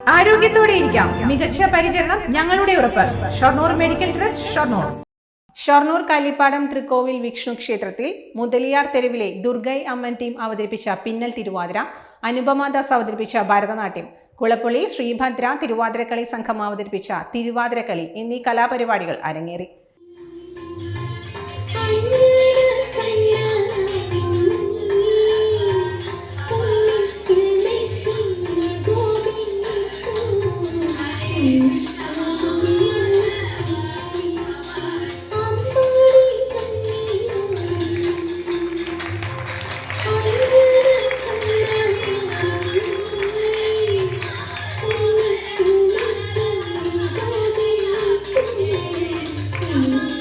ആരോഗ്യത്തോടെ ഇരിക്കാം. മികച്ച പരിചരണം ഞങ്ങളുടെ ഉറപ്പ്. Shoranur medical trust Shoranur. Shoranur Kallippadam Thrikkovil Vishnu ക്ഷേത്രത്തിൽ മുതലിയാർ തെരുവിലെ ദുർഗൈ അമ്മൻ ടീം അവതരിപ്പിച്ച പിന്നൽ തിരുവാതിര അനുപമ ദാസ് അവതരിപ്പിച്ച ഭരതനാട്യം കുളപ്പുള്ളി ശ്രീഭദ്ര തിരുവാതിരക്കളി സംഘം അവതരിപ്പിച്ച തിരുവാതിരക്കളി എന്നീ കലാപരിപാടികൾ അരങ്ങേറി. Thank you.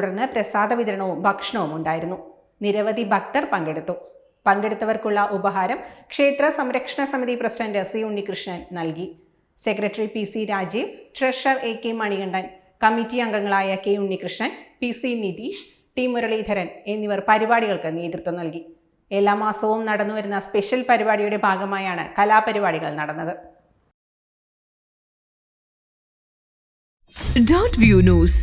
തുടർന്ന് പ്രസാദ വിതരണവും ഭക്ഷണവും ഉണ്ടായിരുന്നു. നിരവധി ഭക്തർ പങ്കെടുത്തു. പങ്കെടുത്തവർക്കുള്ള ഉപഹാരം ക്ഷേത്ര സംരക്ഷണ സമിതി പ്രസിഡന്റ് സി ഉണ്ണികൃഷ്ണൻ നൽകി. Secretary P C Rajeev treasurer A K Manikandan committee അംഗങ്ങളായ K Unnikrishnan P C Nitheesh T Muraleedharan എന്നിവർ പരിപാടികൾക്ക് നേതൃത്വം നൽകി. എല്ലാ മാസവും നടന്നുവരുന്ന സ്പെഷ്യൽ പരിപാടിയുടെ ഭാഗമായാണ് കലാപരിപാടികൾ നടന്നത്. Dot view news